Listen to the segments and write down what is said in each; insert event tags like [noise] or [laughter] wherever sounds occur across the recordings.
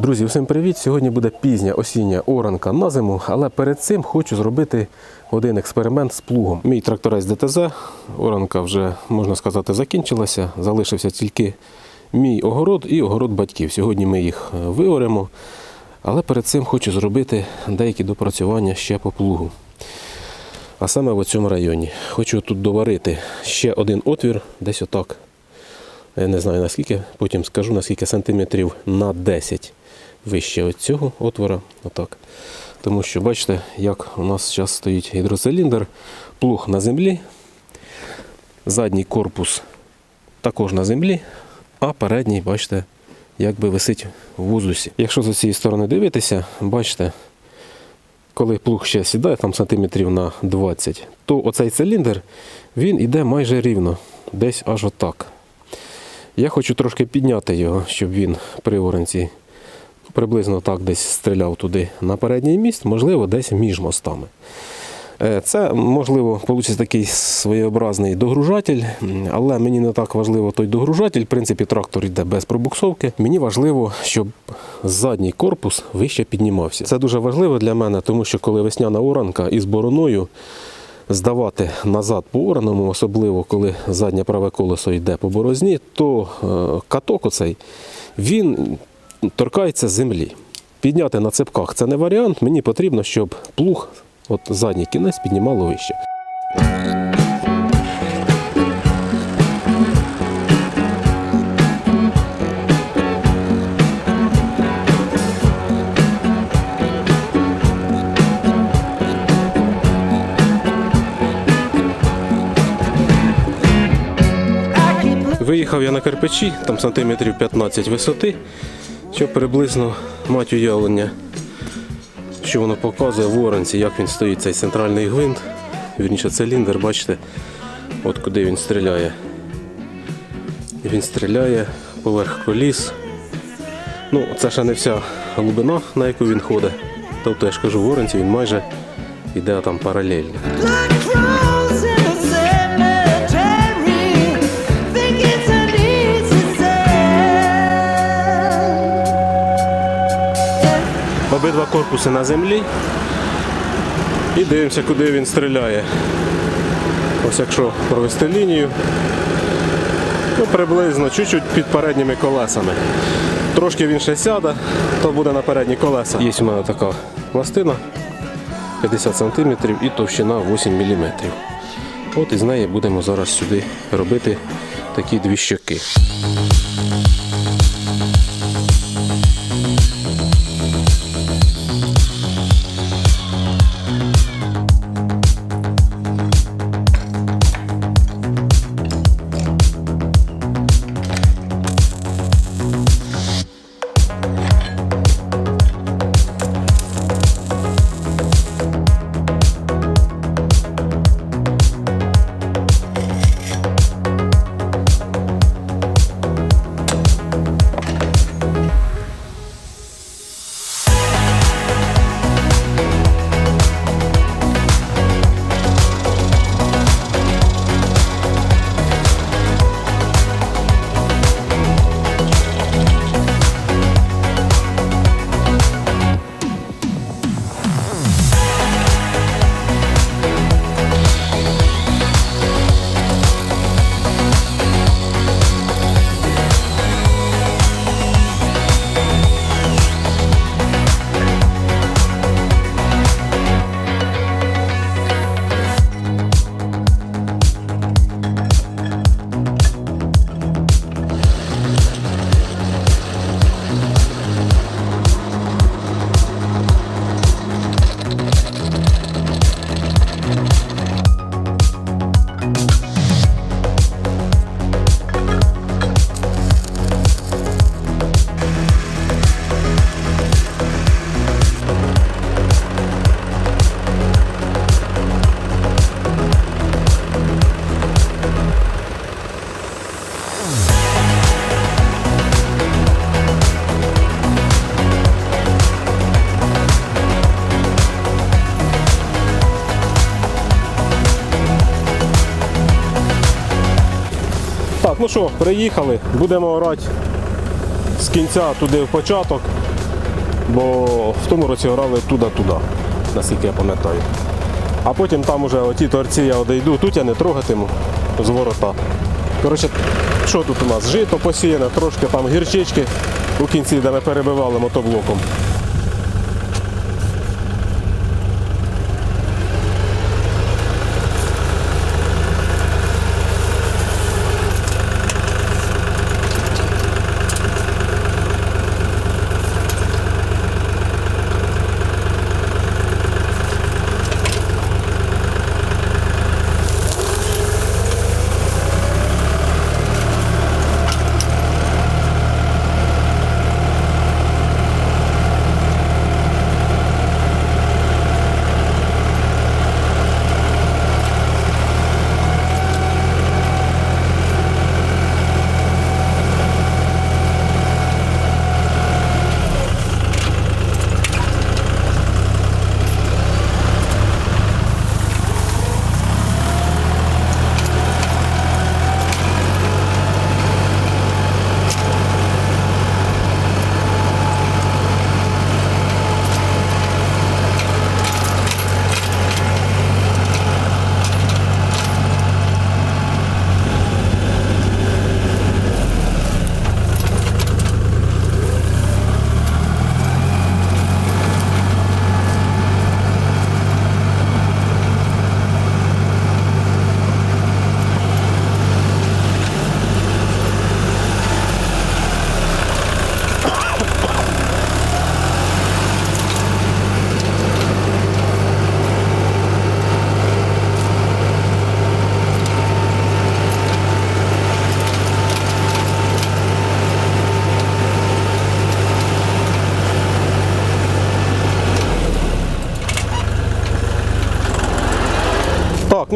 Друзі, всім привіт! Сьогодні буде пізня осіння оранка на зиму, але перед цим хочу зробити один експеримент з плугом. Мій тракторець ДТЗ, оранка вже, можна сказати, закінчилася. Залишився тільки мій огород і огород батьків. Сьогодні ми їх е, виоремо, але перед цим хочу зробити деякі допрацювання ще по плугу. А саме в цьому районі. Хочу тут доварити ще один отвір, десь отак. Я не знаю наскільки, потім скажу наскільки сантиметрів на 10 вище від цього отвора. Отак. Тому що бачите, як у нас зараз стоїть гідроциліндр, плуг на землі, задній корпус також на землі, а передній, бачите, якби висить в вузусі. Якщо з цієї сторони дивитися, бачите, коли плуг ще сідає там сантиметрів на 20, то оцей циліндр він іде майже рівно, десь аж отак. Я хочу трошки підняти його, щоб він при оранці приблизно так десь стріляв туди на передній міст, можливо, десь між мостами. Е, Це, можливо, вийде такий своєобразний догружатель, але мені не так важливо той догружатель. В принципі, трактор йде без пробуксовки. Мені важливо, щоб задній корпус вище піднімався. Це дуже важливо для мене, тому що коли весняна оранка із бороною здавати назад по ораному, особливо коли заднє праве колесо йде по борозні, то е, каток оцей він торкається землі. Підняти на цепках це не варіант. Мені потрібно, щоб плуг, от задній кінець, піднімало вище. Виїхав я на кирпичі, там сантиметрів 15 висоти, щоб приблизно мати уявлення, що воно показує в оранці, як він стоїть цей центральний гвинт, вірніше циліндр, бачите, от куди він стріляє. Він стріляє поверх коліс. Ну, це ще не вся глибина, на яку він ходить. Тобто, я ж кажу, в оранці він майже йде там паралельно. Обидва корпуси на землі. І дивимося, куди він стріляє. Ось якщо провести лінію, ну, приблизно чуть-чуть під передніми колесами. Трошки він ще сяде, то буде на передні колеса. Є у мене така пластина 50 см і товщина 8 мм. От із неї будемо зараз сюди робити такі дві щоки. Ну що, приїхали, будемо орати з кінця туди в початок. бо в тому році грали туди-туди, наскільки я пам'ятаю. А потім там уже оті торці я одійду, тут я не трогатиму з ворота. Коротше, що тут у нас? Жито посіяне, трошки там гірчички у кінці, де ми перебивали мотоблоком.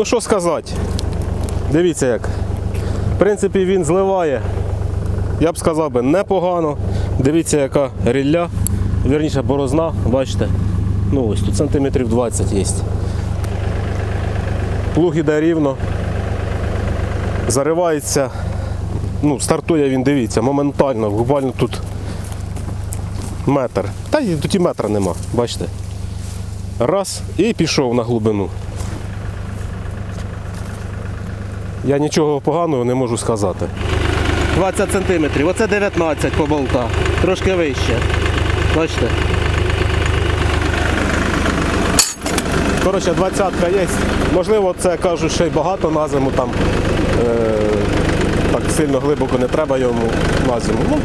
Ну що сказати. Дивіться як. В принципі, він зливає, я б сказав би, непогано. Дивіться, яка рілля, вірніше борозна, бачите. Ну ось тут сантиметрів 20 є. Плуг іде рівно. Заривається. Ну, стартує він, дивіться, моментально, буквально тут метр. Та тут і метра нема, бачите. Раз і пішов на глибину. Я нічого поганого не можу сказати. 20 сантиметрів, оце 19 по болта, трошки вище. Бачите? Коротше, двадцятка є. Можливо, це кажуть, ще й багато на зиму там. Е- так сильно глибоко не треба йому на зиму. Ну,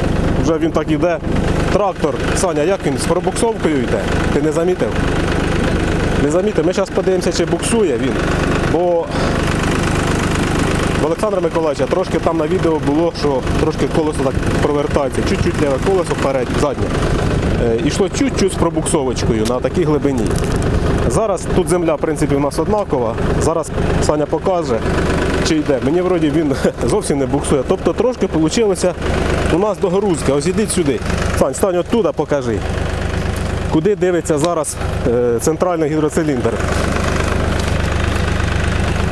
вже він так іде. Трактор, Саня, як він з пробуксовкою йде? Ти не замітив? Не замітив. Ми зараз подивимося, чи буксує він. Бо в Олександра Миколаївича трошки там на відео було, що трошки колесо так провертається, чуть-чуть ліве колесо вперед, заднє. Е, Ішло чуть-чуть з пробуксовочкою на такій глибині. Зараз тут земля, в принципі, у нас однакова. Зараз Саня покаже, чи йде. Мені вроді він [laughs] зовсім не буксує. Тобто трошки вийшло у нас догрузки. Ось ідіть сюди. Сань, стань оттуда, покажи. Куди дивиться зараз е, центральний гідроциліндр.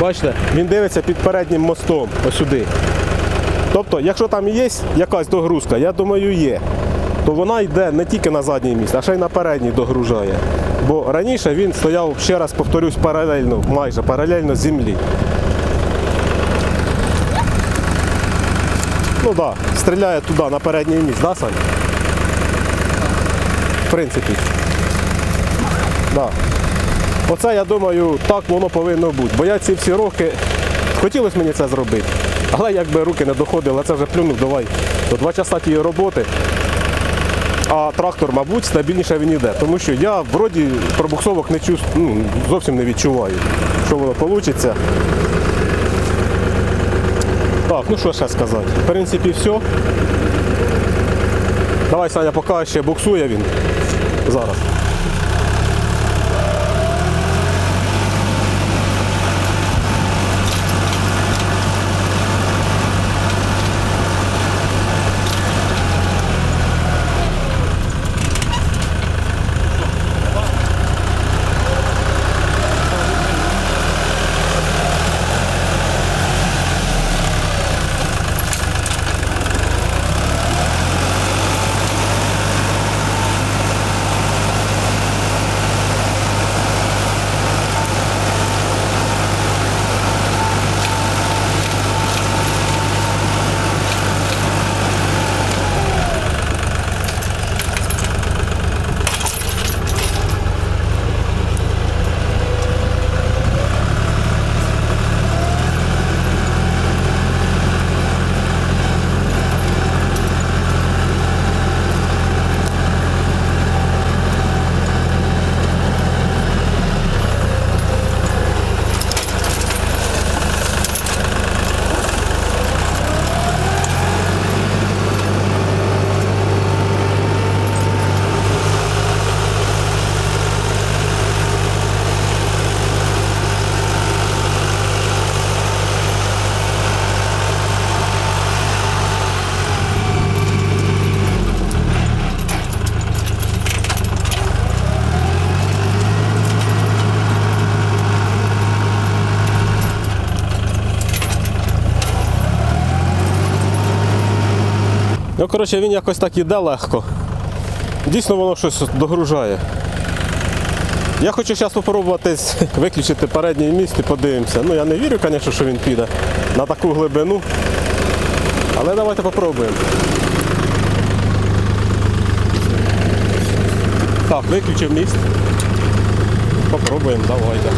Бачите, він дивиться під переднім мостом, ось сюди. Тобто, якщо там є якась догрузка, я думаю, є, то вона йде не тільки на задній місць, а ще й на передній догружає. Бо раніше він стояв, ще раз повторюсь, паралельно, майже паралельно землі. Ну так, да, стріляє туди, на передній місць, да, Сань? В принципі. Да. Оце, я думаю, так воно повинно бути. Бо я ці всі роки хотілося мені це зробити. Але якби руки не доходили, це вже плюнув, давай. До два часа тієї роботи. А трактор, мабуть, стабільніше він йде. Тому що я вроді пробуксовок не чувств, ну, зовсім не відчуваю, що воно вийде. Так, ну що ще сказати. В принципі, все. Давай, Саня, поки ще буксує він. Зараз. Коротше, він якось так іде легко. Дійсно воно щось догружає. Я хочу зараз спробувати [laughs] виключити передній міст і подивимося. Ну я не вірю, звісно, що він піде на таку глибину. Але давайте попробуємо. Так, виключив міст. Попробуємо, давайте.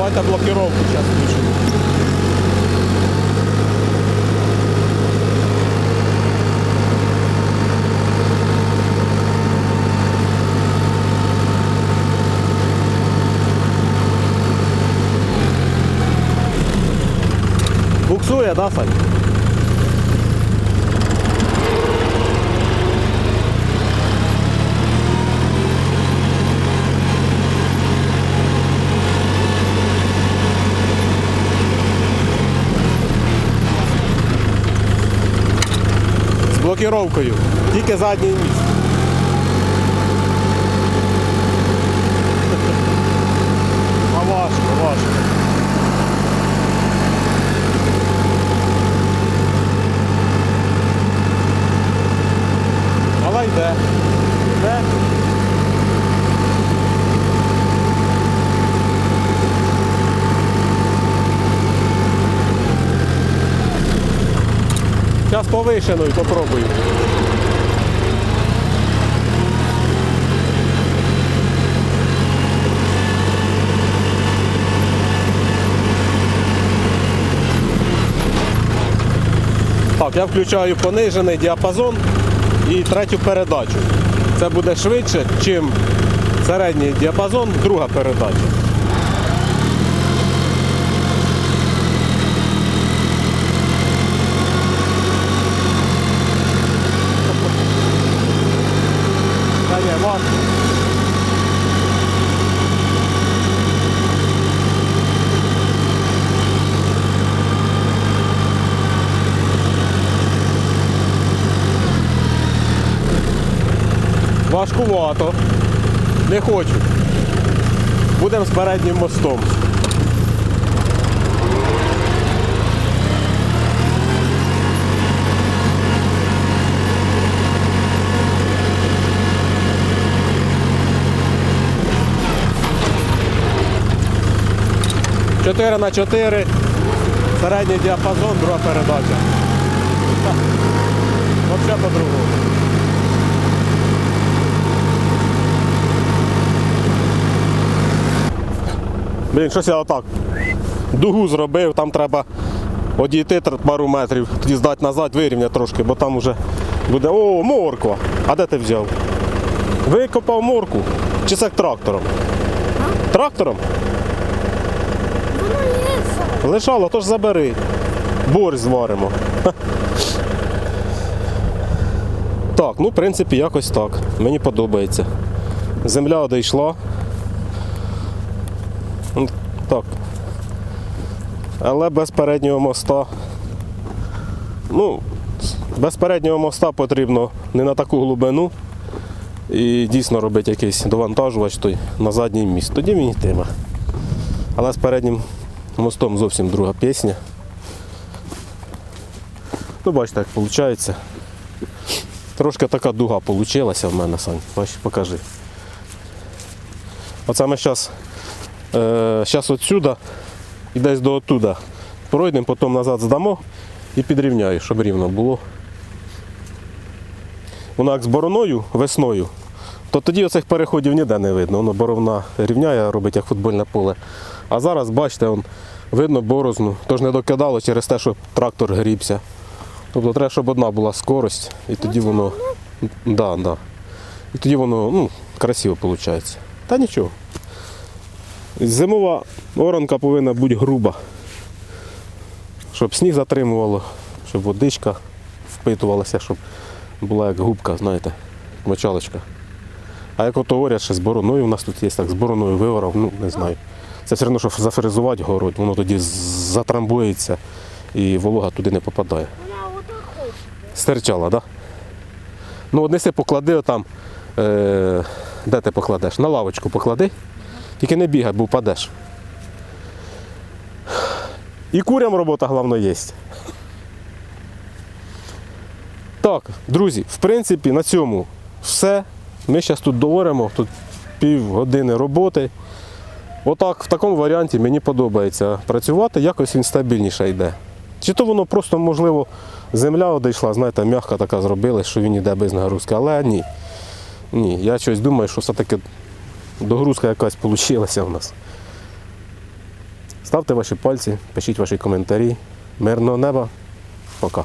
Давайте блокировку сейчас включу. Буксує, да, Сань? Блокіровкою. Тільки задній міст. [laughs] А важко, важко. Але йде. Зараз повишеною попробую. Так, я включаю понижений діапазон і третю передачу. Це буде швидше, ніж середній діапазон, друга передача. Та ні, важко. Важкувато. Не хочу. Будемо з переднім мостом. Чотири на 4, середній діапазон, друга передача. Взагалі по-другому. Блін, щось я отак. Дугу зробив, там треба одійти пару метрів, тоді здати назад, вирівняти трошки, бо там вже буде. О, морква! А де ти взяв? Викопав морку. Чи це трактором? Трактором? Воно. Лежало, то ж забери. Борщ зваримо. Так, ну в принципі якось так. Мені подобається. Земля одійшла. Так. Але без переднього моста. Ну, без переднього моста потрібно не на таку глибину. І дійсно робити якийсь довантажувач той на задній міст. Тоді він йтиме. Але з переднім мостом зовсім друга пісня. Ну, бачите, як виходить. Трошки така дуга вийшла в мене, Сань. Бач, покажи. Оце ми зараз е, щас отсюда і десь до оттуда пройдемо, потім назад здамо і підрівняю, щоб рівно було. Воно як з бороною весною, то тоді оцих переходів ніде не видно. Воно боровна рівняє, робить як футбольне поле. А зараз, бачите, он, видно борозну, тож не докидало через те, що трактор грібся. Тобто треба, щоб одна була скорость, і тоді воно. Да, да. І тоді воно ну, красиво виходить. Та нічого. Зимова оранка повинна бути груба. Щоб сніг затримувало, щоб водичка впитувалася, щоб була як губка, знаєте, мочалочка. А як ото говорять, що з бороною у нас тут є так, з бороною виворав, ну не знаю. Це все одно, що зафрезувати город, воно тоді затрамбується і волога туди не попадає. Стерчала, так? Да? Ну, однеси поклади отам. Е, де ти покладеш? На лавочку поклади Тільки не бігай, бо впадеш. І курям робота головно є. Так, друзі, в принципі, на цьому все. Ми зараз тут договоримо, тут пів години роботи. Отак, в такому варіанті мені подобається працювати, якось він стабільніше йде. Чи то воно просто, можливо, земля одійшла, знаєте, м'яка така зробила, що він йде без нагрузки. Але ні. Ні, я щось думаю, що все-таки догрузка якась вийшла у нас. Ставте ваші пальці, пишіть ваші коментарі. Мирного неба. Пока.